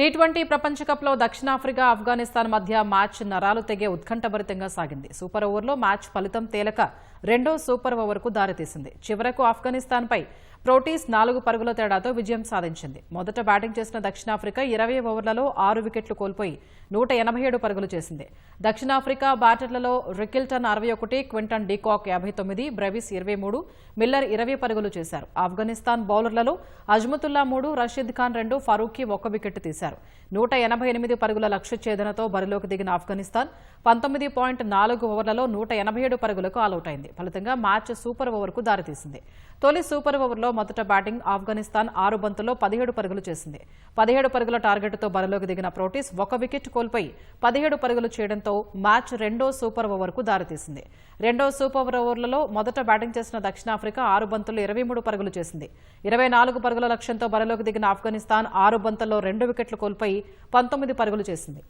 T twenty ప్రపంచ కప్లో దక్షిణాఫ్రికా ఆఫ్ఘనిస్తాన్ మధ్య మ్యాచ్ నరాలు తెగే ఉత్కంఠభరితంగా సాగింది. సూపర్ ఓవర్లో మ్యాచ్ ఫలితం తేలక రెండో సూపర్ ఓవర్కు దారితీసింది. చివరకు ఆఫ్ఘనిస్తాన్పై ప్రోటీస్ నాలుగు పరుగుల తేడాతో విజయం సాధించింది. మొదట బ్యాటింగ్ చేసిన దక్షిణాఫ్రికా ఇరవై ఓవర్లలో ఆరు వికెట్లు కోల్పోయి నూట ఎనభై ఏడు పరుగులు చేసింది. దక్షిణాఫ్రికా బ్యాటర్లలో రికిల్టన్ అరవై ఒకటి క్వింటన్ డీకాక్ యాభై తొమ్మిది బ్రెవిస్ ఇరవై మూడు మిల్లర్ ఇరవై పరుగులు చేశారు. ఆఫ్ఘనిస్తాన్ బౌలర్లలో అజ్మతుల్లా మూడు రషీద్ ఖాన్ రెండు ఫరూఖీ ఒక్క వికెట్ తీశారు. నూట ఎనభై ఎనిమిది పరుగుల లక్ష్య ఛేదనతో బరిలోకి దిగిన ఆఫ్ఘనిస్తాన్ పంతొమ్మిది పాయింట్ నాలుగు ఓవర్లలో నూట ఎనభై ఏడు పరుగులకు ఆలౌట్ అయింది. ఫలితంగా మ్యాచ్ సూపర్ ఓవర్కు దారితీసింది. తొలి సూపర్ ఓవర్లో మొదట బ్యాటింగ్ ఆఫ్ఘనిస్తాన్ ఆరు బంతుల్లో పదిహేడు పరుగులు చేసింది. పదిహేడు పరుగుల టార్గెట్తో బరిలోకి దిగిన ప్రోటీస్ ఒక వికెట్ కోల్పోయి పదిహేడు పరుగులు చేయడంతో మ్యాచ్ రెండో సూపర్ ఓవర్కు దారితీసింది. రెండో సూపర్ ఓవర్లలో మొదట బ్యాటింగ్ చేసిన దక్షిణాఫ్రికా ఆరు బంతుల్లో ఇరవై మూడు పరుగులు చేసింది. ఇరవై నాలుగు పరుగుల లక్ష్యంతో బరిలోకి దిగిన ఆఫ్ఘనిస్తాన్ ఆరు బంతుల్లో రెండు వికెట్లు కోల్పోయి పంతొమ్మిది పరుగులు చేసింది.